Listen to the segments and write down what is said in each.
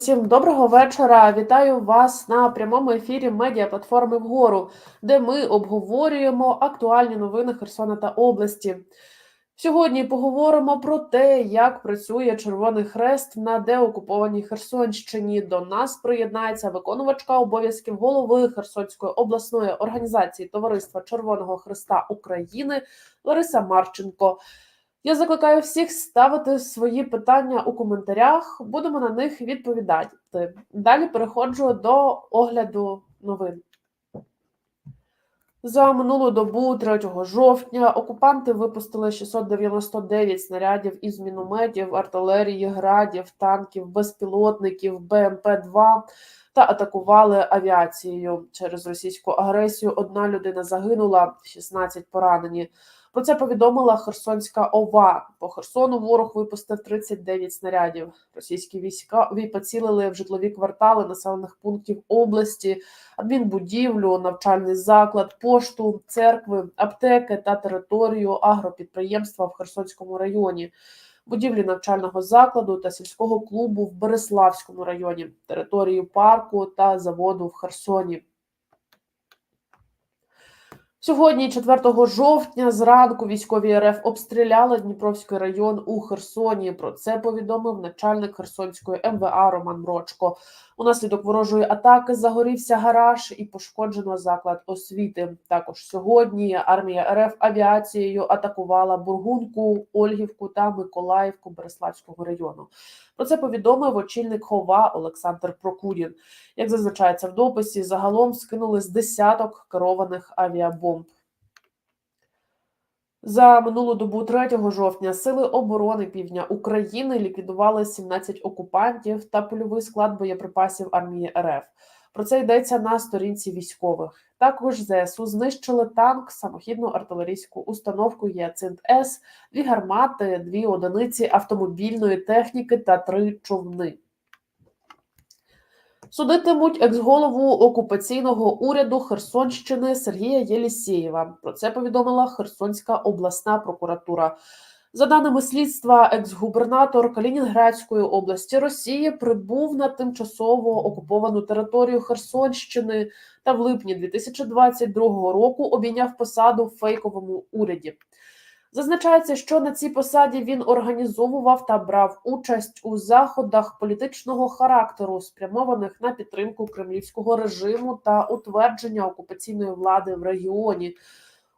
Всім доброго вечора. Вітаю вас на прямому ефірі медіаплатформи вгору, де ми обговорюємо актуальні новини Херсона та області. Сьогодні поговоримо про те, як працює Червоний Хрест на деокупованій Херсонщині. До нас приєднається виконувачка обов'язків голови Херсонської обласної організації Товариства Червоного Хреста України Лариса Марченко. Я закликаю всіх ставити свої питання у коментарях. Будемо на них відповідати. Далі переходжу до огляду новин. За минулу добу, 3 жовтня, окупанти випустили 699 снарядів із мінометів, артилерії, градів, танків, безпілотників, БМП-2 та атакували авіацією. Через російську агресію одна людина загинула, 16 поранені. Про це повідомила Херсонська ОВА. По Херсону ворог випустив 39 снарядів. Російські війська поцілили в житлові квартали населених пунктів області, адмінбудівлю, навчальний заклад, пошту, церкви, аптеки та територію агропідприємства в Херсонському районі. Будівлі навчального закладу та сільського клубу в Береславському районі, територію парку та заводу в Херсоні. Сьогодні, 4 жовтня, зранку військові РФ обстріляли Дніпровський район у Херсоні. Про це повідомив начальник Херсонської МВА Роман Брочко. Унаслідок ворожої атаки загорівся гараж і пошкоджено заклад освіти. Також сьогодні армія РФ авіацією атакувала Бургунку, Ольгівку та Миколаївку Береславського району. Про це повідомив очільник Хова Олександр Прокудін. Як зазначається в дописі, загалом скинули з десяток керованих авіабомб. За минулу добу 3 жовтня сили оборони півдня України ліквідували 17 окупантів та польовий склад боєприпасів армії РФ. Про це йдеться на сторінці військових. Також ЗСУ знищили танк, самохідну артилерійську установку Яцинт С, дві гармати, дві одиниці автомобільної техніки та три човни. Судитимуть екс-голову окупаційного уряду Херсонщини Сергія Єлісєєва. Про це повідомила Херсонська обласна прокуратура. За даними слідства, екс-губернатор Калінінградської області Росії прибув на тимчасово окуповану територію Херсонщини та в липні 2022 року обійняв посаду в фейковому уряді. Зазначається, що на цій посаді він організовував та брав участь у заходах політичного характеру, спрямованих на підтримку кремлівського режиму та утвердження окупаційної влади в регіоні.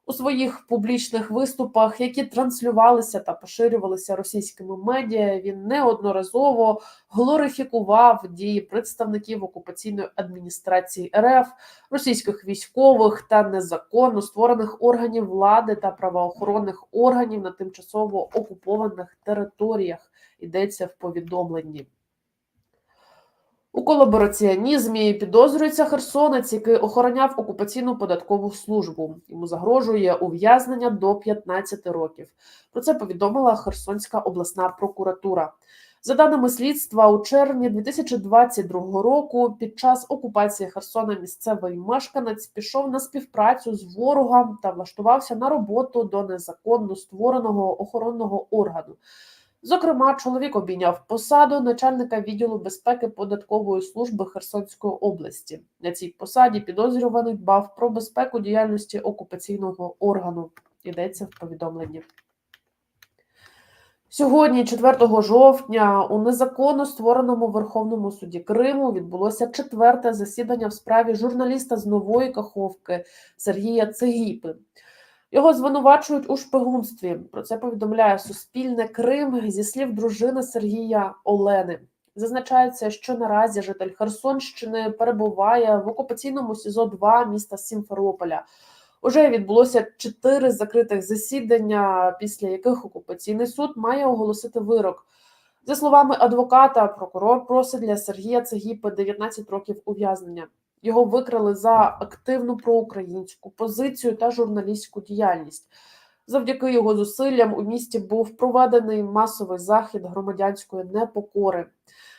У своїх публічних виступах, які транслювалися та поширювалися російськими медіа, він неодноразово глорифікував дії представників окупаційної адміністрації РФ, російських військових та незаконно створених органів влади та правоохоронних органів на тимчасово окупованих територіях. Йдеться в повідомленні. У колабораціонізмі підозрюється херсонець, який охороняв окупаційну податкову службу. Йому загрожує ув'язнення до 15 років. Про це повідомила Херсонська обласна прокуратура. За даними слідства, у червні 2022 року під час окупації Херсона місцевий мешканець пішов на співпрацю з ворогом та влаштувався на роботу до незаконно створеного охоронного органу. Зокрема, чоловік обійняв посаду начальника відділу безпеки податкової служби Херсонської області. На цій посаді підозрюваний дбав про безпеку діяльності окупаційного органу. Йдеться в повідомленні. Сьогодні, 4 жовтня, у незаконно створеному Верховному суді Криму відбулося четверте засідання в справі журналіста з нової Каховки Сергія Цегіпи. Його звинувачують у шпигунстві. Про це повідомляє Суспільне Крим зі слів дружини Сергія Олени. Зазначається, що наразі житель Херсонщини перебуває в окупаційному СІЗО 2 міста Сімферополя. Уже відбулося чотири закритих засідання, після яких окупаційний суд має оголосити вирок. За словами адвоката, прокурор просить для Сергія Цегіпи 19 років ув'язнення. Його викрили за активну проукраїнську позицію та журналістську діяльність. Завдяки його зусиллям у місті був проведений масовий захід громадянської непокори.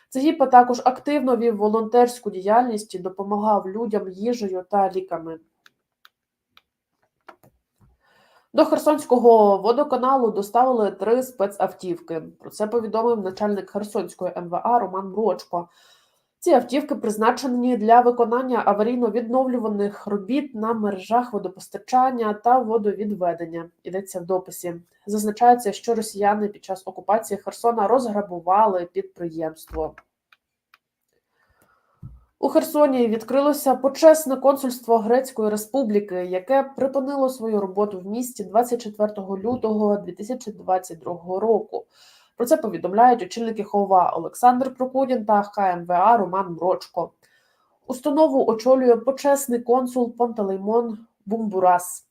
Цегіпа також активно вів волонтерську діяльність і допомагав людям їжею та ліками. До Херсонського водоканалу доставили три спецавтівки. Про це повідомив начальник Херсонської МВА Роман Брочко. Ці автівки призначені для виконання аварійно-відновлюваних робіт на мережах водопостачання та водовідведення. Йдеться в дописі. Зазначається, що росіяни під час окупації Херсона розграбували підприємство. У Херсоні відкрилося почесне консульство Грецької Республіки, яке припинило свою роботу в місті 24 лютого 2022 року. Про це повідомляють очільники ХОВА Олександр Прокудін та ХМВА Роман Мрочко. Установу очолює почесний консул Понтелеймон Бумбурас.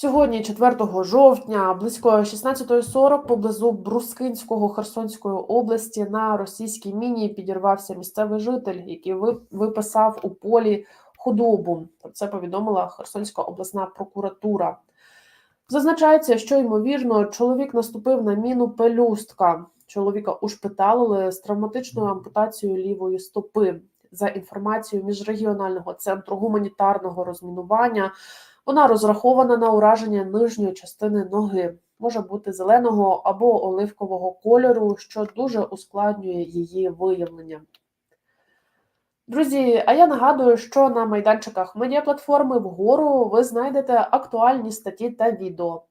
Сьогодні, 4 жовтня, близько 16.40 поблизу Брускинського Херсонської області на російській міні підірвався місцевий житель, який виписав у полі худобу. Про це повідомила Херсонська обласна прокуратура. Зазначається, що ймовірно чоловік наступив на міну пелюстка. Чоловіка ушпиталили з травматичною ампутацією лівої стопи. За інформацією міжрегіонального центру гуманітарного розмінування, вона розрахована на ураження нижньої частини ноги, може бути зеленого або оливкового кольору, що дуже ускладнює її виявлення. Друзі, а я нагадую, що на майданчиках медіаплатформи вгору ви знайдете актуальні статті та відео.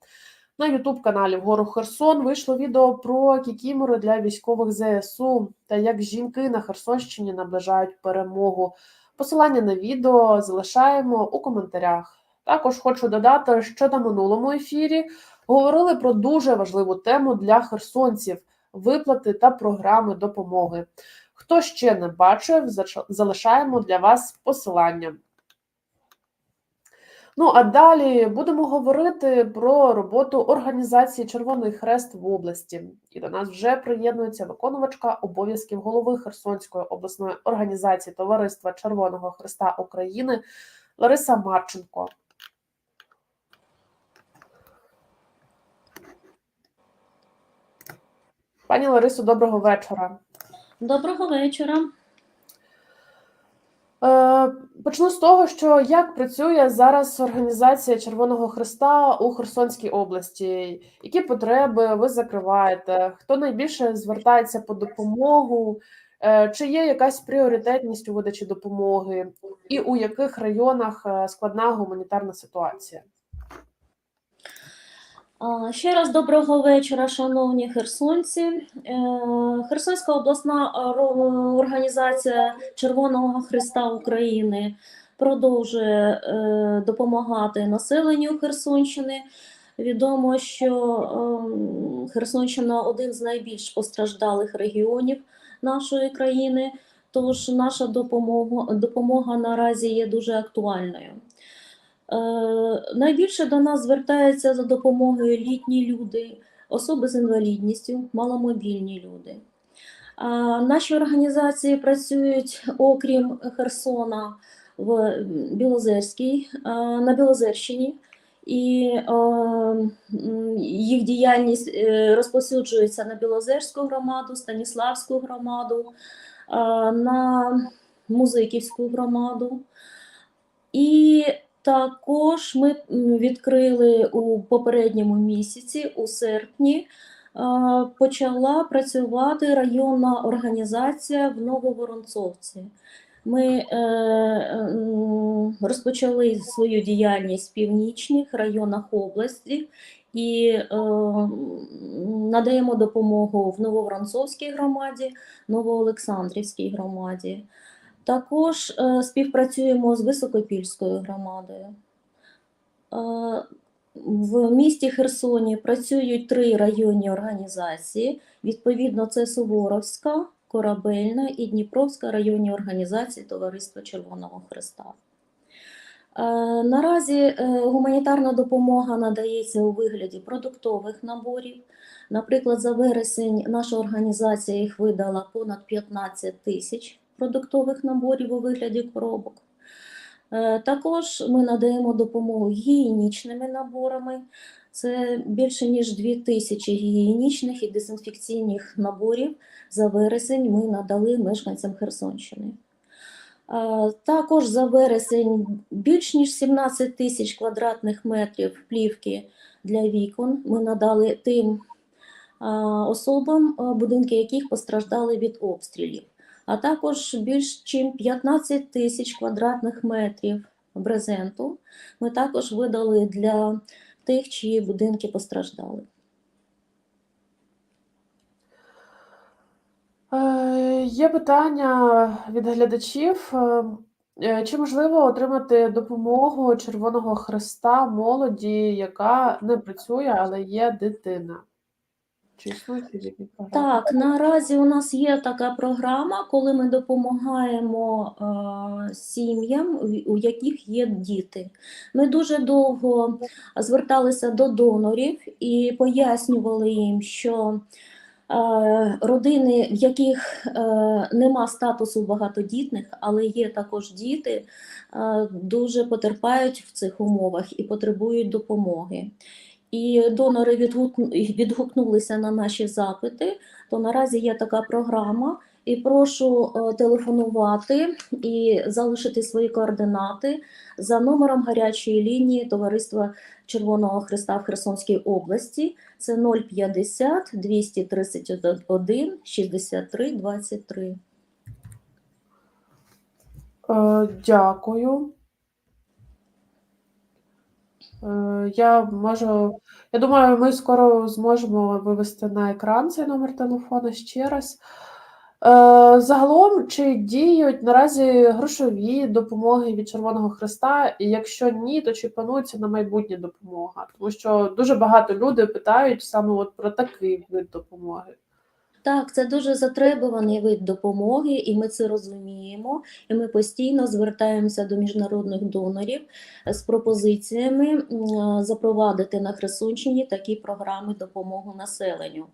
На youtube каналі Вгору Херсон вийшло відео про кікімори для військових ЗСУ та як жінки на Херсонщині наближають перемогу. Посилання на відео залишаємо у коментарях. Також хочу додати, що на минулому ефірі говорили про дуже важливу тему для херсонців виплати та програми допомоги. Хто ще не бачив, залишаємо для вас посилання. Ну а далі будемо говорити про роботу організації Червоний Хрест в області. І до нас вже приєднується виконувачка обов'язків голови Херсонської обласної організації Товариства Червоного Хреста України Лариса Марченко. Пані Ларисо, доброго вечора. Доброго вечора. Е, Почну з того, що як працює зараз організація Червоного Христа у Херсонській області? Які потреби ви закриваєте? Хто найбільше звертається по допомогу? Е, Чи є якась пріоритетність у видачі допомоги? І у яких районах е, складна гуманітарна ситуація? Ще раз доброго вечора, шановні херсонці. Е, Херсонська обласна організація Червоного Христа України продовжує е, допомагати населенню Херсонщини. Відомо, що ем, Херсонщина один з найбільш постраждалих регіонів нашої країни, тож наша допомога, допомога наразі є дуже актуальною. Е, Найбільше до нас звертаються за допомогою літні люди, особи з інвалідністю, маломобільні люди. Наші організації працюють, окрім Херсона, в Білозерській, е, на Білозерщині, і е, їх діяльність розповсюджується на Білозерську громаду, Станіславську громаду, на Музиківську громаду. І також ми відкрили у попередньому місяці, у серпні, е, почала працювати районна організація в Нововоронцовці. Ми е, розпочали свою діяльність в північних районах області і е, надаємо допомогу в Нововоронцовській громаді, Новоолександрівській громаді. Також е, співпрацюємо з Високопільською громадою. Е, в місті Херсоні працюють три районні організації. Відповідно, це Суворовська, Корабельна і Дніпровська районні організації Товариства Червоного Христа. Е, Наразі гуманітарна допомога надається у вигляді продуктових наборів. Наприклад, за вересень наша організація їх видала понад 15 тисяч продуктових наборів у вигляді коробок. Е, Також ми надаємо допомогу гігієнічними наборами. Це більше ніж 2 тисячі гігієнічних і дезінфекційних наборів за вересень ми надали мешканцям Херсонщини. Е, Також за вересень більш ніж 17 тисяч квадратних метрів плівки для вікон ми надали тим особам, е, будинки яких постраждали від обстрілів, а також більш ніж 15 тисяч квадратних метрів брезенту. Ми також видали для тих, чиї будинки постраждали. Е, Є питання від глядачів. Е, е, Чи можливо отримати допомогу Червоного Хреста молоді, яка не працює, але є дитина? Чи існують такі програми? Так, наразі у нас є така програма, коли ми допомагаємо е, сім'ям, у яких є діти. Ми дуже довго зверталися до донорів і пояснювали їм, що е, родини, в яких е, нема статусу багатодітних, але є також діти, е, дуже потерпають в цих умовах і потребують допомоги. І донори відгук- відгукнулися на наші запити, то наразі є така програма. І прошу е, телефонувати і залишити свої координати за номером гарячої лінії Товариства Червоного Христа в Херсонській області. Це 050 231 63 23. Е, Дякую. Е, Я можу, я думаю, ми скоро зможемо вивести на екран цей номер телефону ще раз. Е, Загалом, чи діють наразі грошові допомоги від Червоного Хреста? І якщо ні, то чи планується на майбутнє допомога? Тому що дуже багато людей питають саме от про такий вид допомоги. Так, це дуже затребуваний вид допомоги, і ми це розуміємо. І ми постійно звертаємося до міжнародних донорів з пропозиціями запровадити на Херсонщині такі програми допомоги населенню.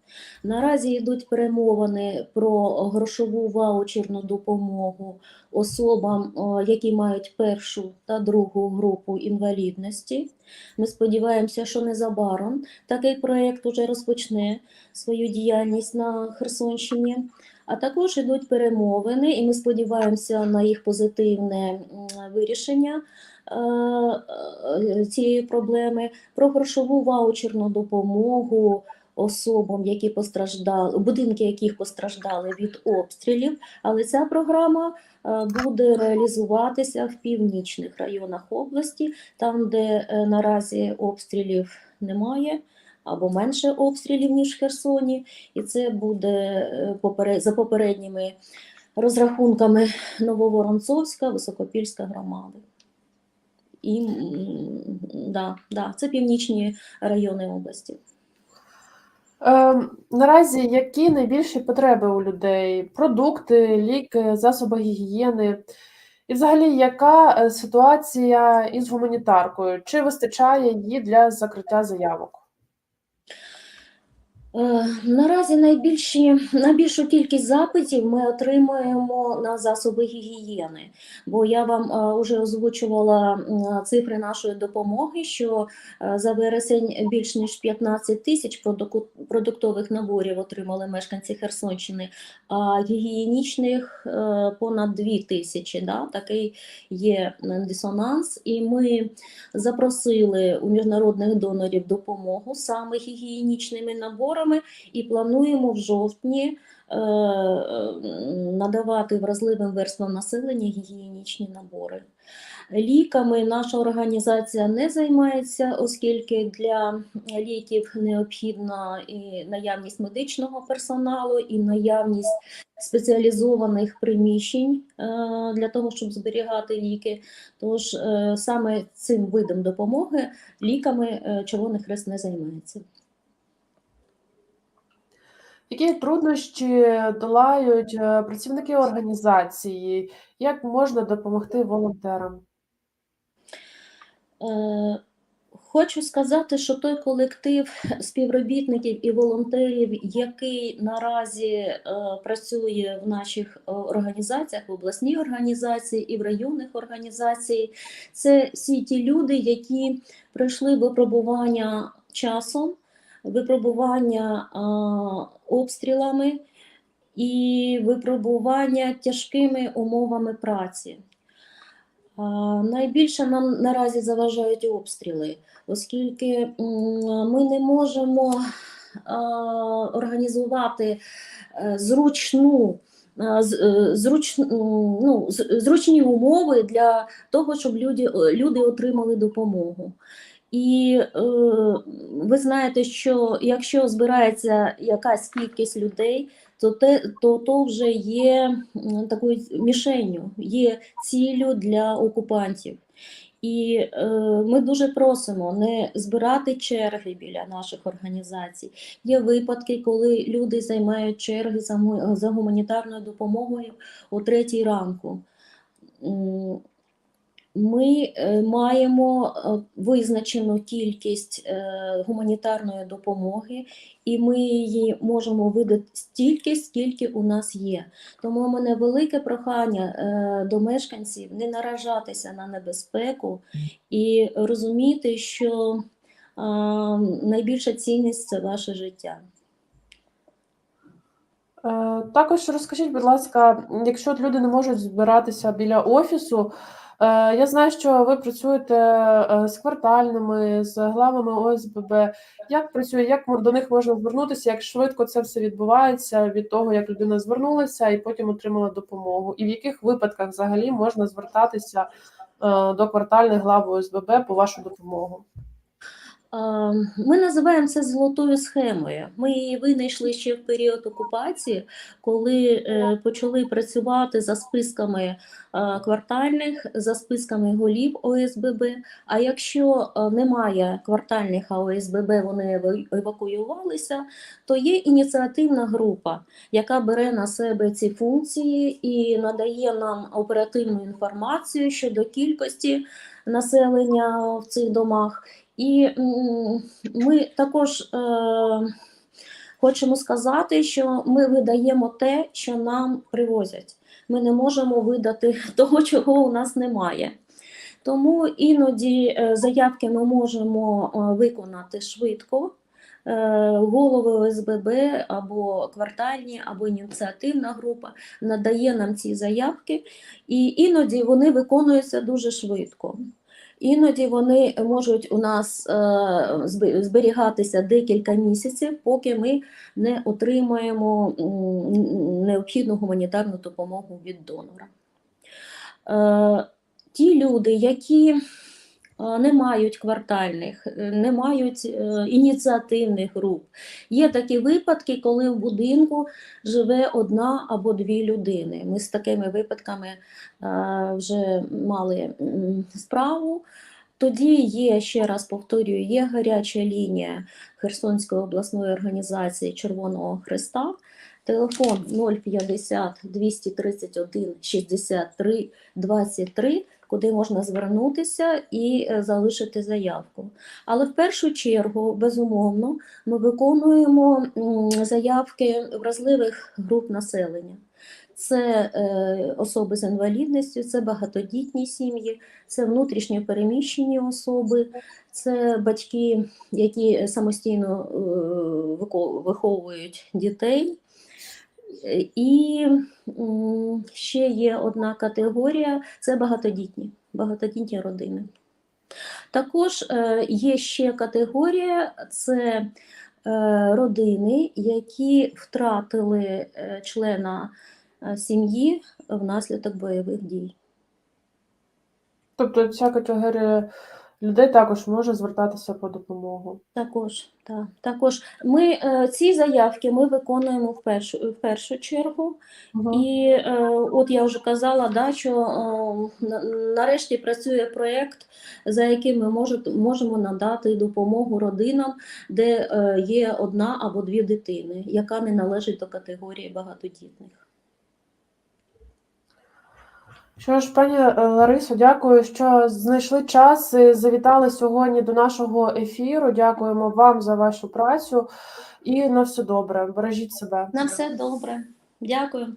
Наразі йдуть перемовини про грошову ваучерну допомогу особам, які мають першу та другу групу інвалідності. Ми сподіваємося, що незабаром такий проєкт уже розпочне свою діяльність на Херсонщині. А також йдуть перемовини, і ми сподіваємося на їх позитивне вирішення е, е, цієї проблеми про грошову ваучерну допомогу особам, які постраждали, будинки яких постраждали від обстрілів. Але ця програма е, буде реалізуватися в північних районах області, там, де е, наразі обстрілів немає або менше обстрілів, ніж в Херсоні, і це буде е, за попередніми розрахунками Нововоронцовська, Високопільська громади. І да, да, це північні райони області. Ем, наразі які найбільші потреби у людей? Продукти, ліки, засоби гігієни? І взагалі, яка е, ситуація із гуманітаркою? Чи вистачає її для закриття заявок? Е, Наразі найбільші, найбільшу кількість запитів ми отримуємо на засоби гігієни, бо я вам вже озвучувала цифри нашої допомоги, що е, за вересень більш ніж 15 тисяч продуктових наборів отримали мешканці Херсонщини, а гігієнічних е, понад 2 тисячі. Да? Такий є е, дисонанс, і ми запросили у міжнародних донорів допомогу саме гігієнічними наборами і плануємо в жовтні е, е, надавати вразливим верствам населення гігієнічні набори. Ліками наша організація не займається, оскільки для ліків необхідна і наявність медичного персоналу, і наявність спеціалізованих приміщень е, для того, щоб зберігати ліки. Тож саме цим видом допомоги ліками Червоний Хрест не займається. Які труднощі долають е, працівники організації? Як можна допомогти волонтерам? Е, Хочу сказати, що той колектив співробітників і волонтерів, який наразі е, працює в наших організаціях, в обласній організації і в районних організаціях, це всі ті люди, які пройшли випробування часом, випробування обстрілами і випробування тяжкими умовами праці. Найбільше нам наразі заважають обстріли, оскільки ми не можемо організувати е, зручну. е, Зруч, ну, зручні умови для того, щоб люди, люди отримали допомогу. І е, ви знаєте, що якщо збирається якась кількість людей, то те, то, то вже є такою мішенню, є ціллю для окупантів. І е, ми дуже просимо не збирати черги біля наших організацій. Є випадки, коли люди займають черги за, за гуманітарною допомогою о третій ранку. Ми е, маємо е, визначену кількість е, гуманітарної допомоги, і ми її можемо видати стільки, скільки у нас є. Тому у мене велике прохання до мешканців не наражатися на небезпеку і розуміти, що найбільша цінність це ваше життя. Також розкажіть, будь ласка, якщо люди не можуть збиратися біля офісу, я знаю, що ви працюєте е, з квартальними, з главами ОСББ. Як працює, як до них можна звернутися, як швидко це все відбувається від того, як людина звернулася і потім отримала допомогу? І в яких випадках взагалі можна звертатися е, до квартальних глав ОСББ по вашу допомогу? Ми називаємо це золотою схемою. Ми її винайшли ще в період окупації, коли е, почали працювати за списками квартальних, за списками голів ОСББ. А якщо немає квартальних, а ОСББ вони евакуювалися, то є ініціативна група, яка бере на себе ці функції і надає нам оперативну інформацію щодо кількості населення в цих домах. І ми також е, хочемо сказати, що ми видаємо те, що нам привозять. Ми не можемо видати того, чого у нас немає. Тому іноді е, заявки ми можемо е, виконати швидко. Е, Голови ОСББ або квартальні, або ініціативна група надає нам ці заявки, і іноді вони виконуються дуже швидко. Іноді вони можуть у нас е, зберігатися декілька місяців, поки ми не отримаємо необхідну гуманітарну допомогу від донора. Е, Ті люди, які не мають квартальних, е, не мають е, ініціативних груп. Є такі випадки, коли в будинку живе одна або дві людини. Ми з такими випадками е, вже мали справу. Тоді є, ще раз повторюю, є гаряча лінія Херсонської обласної організації Червоного Христа. Телефон 050 231 63 23, куди можна звернутися і е, залишити заявку. Але в першу чергу, безумовно, ми виконуємо заявки вразливих груп населення. Це е, особи з інвалідністю, це багатодітні сім'ї, це внутрішньо переміщені особи, це батьки, які самостійно е, виховують дітей. І ще є одна категорія це багатодітні, багатодітні родини. Також е, є ще категорія це е, родини, які втратили е, члена сім'ї внаслідок бойових дій. Тобто ця категорія людей також може звертатися по допомогу. Також, так, також ми е, ці заявки ми виконуємо в першу, в першу чергу. Мгм. І е, от я вже казала, да, що е, нарешті працює проєкт, за яким ми можуть, можемо надати допомогу родинам, де є одна або дві дитини, яка не належить до категорії багатодітних. Що ж, пані е, Ларисо, дякую, що знайшли час і завітали сьогодні до нашого ефіру. Дякуємо вам за вашу працю і на все добре. Бережіть себе. На все добре. Дякую.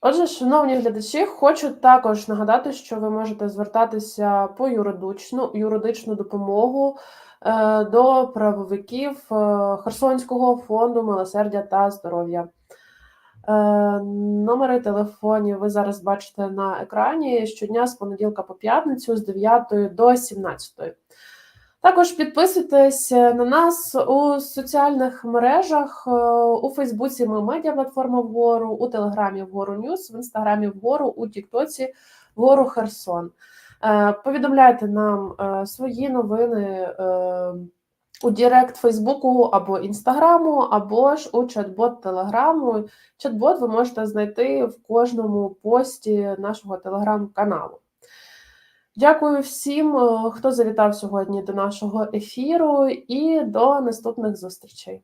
Отже, шановні глядачі, хочу також нагадати, що ви можете звертатися по юридичну юридичну допомогу е, до правовиків е, Херсонського фонду милосердя та здоров'я. Е, Номери телефонів ви зараз бачите на екрані щодня з понеділка по п'ятницю з 9 до 17. Також підписуйтесь на нас у соціальних мережах. Е, У Фейсбуці ми медіаплатформа вгору, у Телеграмі вгору Ньюс, в інстаграмі вгору, у Тіктоці вгору Херсон. Е, Повідомляйте нам свої новини у Директ Фейсбуку або Інстаграму, або ж у чат-бот Телеграму. Чат-бот ви можете знайти в кожному пості нашого телеграм-каналу. Дякую всім, е, хто завітав сьогодні до нашого ефіру, і до наступних зустрічей.